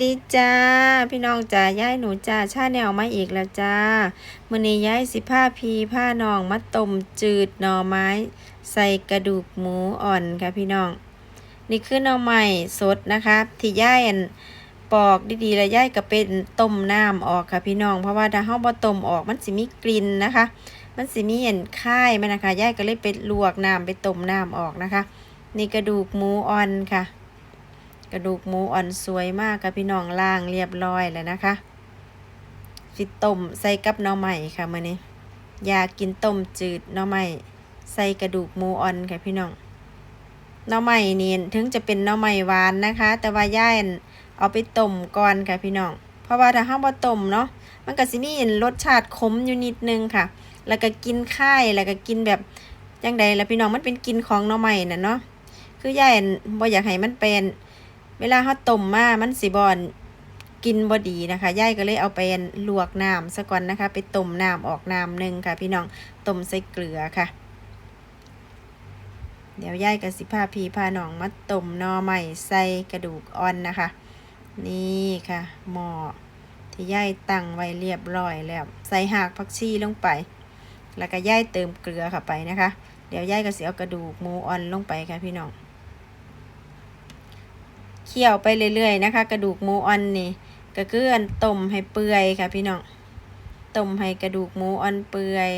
ดีจ้า พี่น้องจ้าย้ายหนูจ้าชาแนวมาอีกแล้วจ้ามือนี้ย้ายสิผ้าพีผ้านองมาต้มจืดหน่อไม้ ใส่กระดูกหมูอ่อนค่ะพี่น้อง นี่คือหน่อไม้สดนะคะที่ย้ายปอกดีๆแล้วย้ายก็เป็นต้มน้ำออกค่ะพี่น้อง เพราะว่าถ้าเฮาบ่ต้มออกมันสิมีกลิ่นนะคะ มันสิมีเห็นค่ายมันนะคะย้ายก็เลยไปลวกน้ำไปต้มน้ำออกนะคะ นี่กระดูกหมูอ่อนค่ะ กระดูกหมูอ่อนสวยมากค่ะพี่น้องล่างเรียบร้อยแล้วนะคะฟิต้มใส่กับน่อไม้ค่ะมื้อนี้อยากกินต้มจืดน่อไม้ใส่กระดูกหมูอ่อนค่ะพี่น้องน่อไม้นี่ถึงจะเป็นน่อไม้หวานนะคะ แต่ว่าย่ายเอาไปต้มก่อนค่ะพี่น้อง เพราะว่าถ้าเฮาบ่ต้มเนาะมันก็สิมีรสชาติขมอยู่นิดนึงค่ะ แล้วก็กินค่ายแล้วก็กินแบบจังใดล่ะพี่น้องมันเป็นกินของน่อไม้น่ะเนาะคือย่ายบ่อยากให้มันเป็น เวลาเขาต้มมามันสิบอนกินบดีนะคะย่ายก็เลยเอาไปลวกน้ำซะก่อนนะคะ ไปต้มน้ำออกน้ำหนึ่งค่ะ พี่น้องต้มใส่เกลือค่ะ เดี๋ยวย่ายกับสิพาพีพาน้องมาต้มนอใหม่ใส่กระดูกอ่อนนะคะ นี่ค่ะหม้อที่ย่ายตั้งไว้เรียบร้อยแล้ว ใส่หากผักชีลงไป แล้วก็ย่ายเติมเกลือเข้าไปนะคะ เดี๋ยวย่ายก็เสิเอากระดูกหมูอ่อนลงไปค่ะพี่น้อง เคี่ยวไปเรื่อยๆนะคะ กระดูกหมูอ่อนนี่ก็คืออันต้มให้เปื่อยค่ะพี่น้องต้มให้กระดูกหมูอ่อนเปื่อย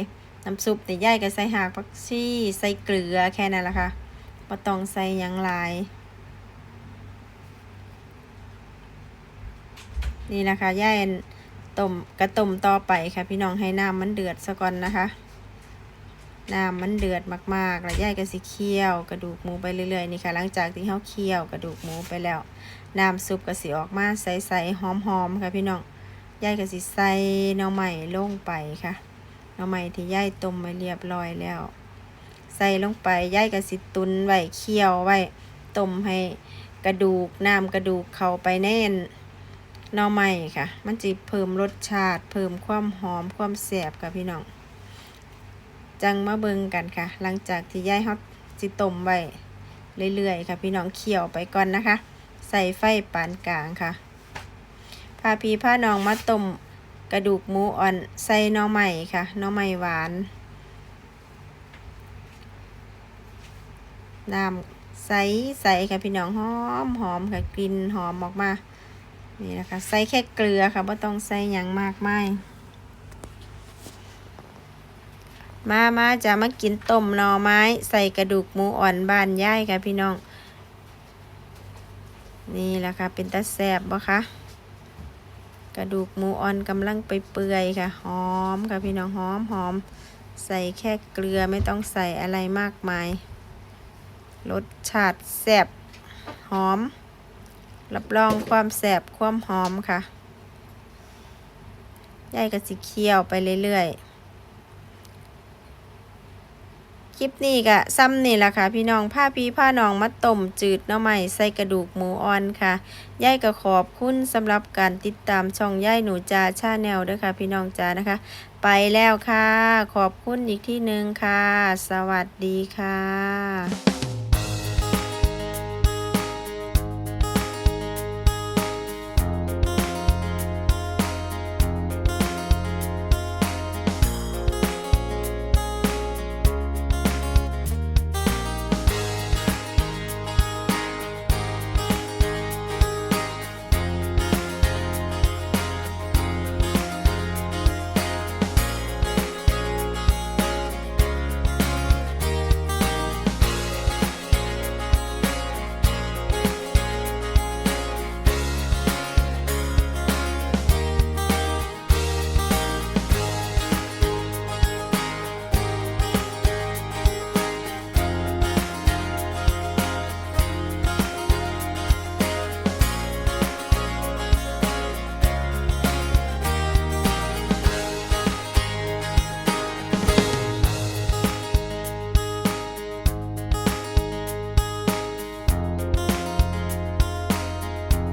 น้ำซุปนี่ย่ายก็ใส่หากผักชีใส่เกลือแค่นั้นแหละค่ะบ่ต้องใส่ยังลาย นี่นะคะย่ายต้มกระต้มต่อไปค่ะพี่น้องให้น้ำมันเดือดซะก่อนนะคะ น้ำมันเดือดมากๆแล้วย่ายก็สิเคี่ยวกระดูกหมูไปเรื่อยๆนี่ค่ะ หลังจากที่เขาเคี่ยวกระดูกหมูไปแล้ว น้ำซุปก็สิออกมาใสๆหอมๆค่ะพี่น้องย่ายก็สิใส่หน่อไม้ลงไปค่ะหน่อไม้ที่ย่ายต้มไว้เรียบร้อยแล้ว ใส่ลงไปย่ายก็สิตุนไว้เคี่ยวไว้ต้มให้กระดูกน้ำกระดูกเข้าไปแน่นหน่อไม้ค่ะ มันจะเพิ่มรสชาติ เพิ่มความหอมความแซ่บค่ะพี่น้อง จังมาเบิงกันค่ะ หลังจากที่ย่ายฮอตสิต้มไว้เรื่อยๆค่ะ พี่น้องเคี่ยวไปก่อนนะคะ ใส่ไฟปานกลางค่ะพาพี่พาน้องมาต้มกระดูกหมูอ่อนใส่น่อไม้ค่ะน่อไม้หวานน้ำใสใสค่ะพี่น้องหอมหอมค่ะกลิ่นหอมออกมา นี่นะคะ ใส่แค่เกลือค่ะไม่ต้องใส่ยังมากมาย มามาจะมากินต้มหน่อไม้ ใส่กระดูกหมูอ่อนบ้านย่ายค่ะพี่น้อง นี่แหละค่ะ เป็นตาแซบบ่คะกระดูกหมูอ่อนกำลังไปเปื่อยค่ะ หอมค่ะพี่น้องหอมหอม ใส่แค่เกลือไม่ต้องใส่อะไรมากมาย รสชาติแซบหอม รับรองความแสบความหอมค่ะย่ายก็สิเคี่ยวไปเรื่อยๆ ค ลิปนี้ก็ซ้ำนี่แหละค่ะ พี่น้องผ้าพีผ้าน้องมาต้มจืดเน้อใหม่ใส่กระดูกหมูอ่อนค่ะย่ายก็ขอบคุณสำหรับการติดตามช่องย่ายหนูจาชาแนลด้วยค่ะ พี่น้องจานะคะ ไปแล้วค่ะ ขอบคุณอีกที่หนึ่งค่ะ สวัสดีค่ะ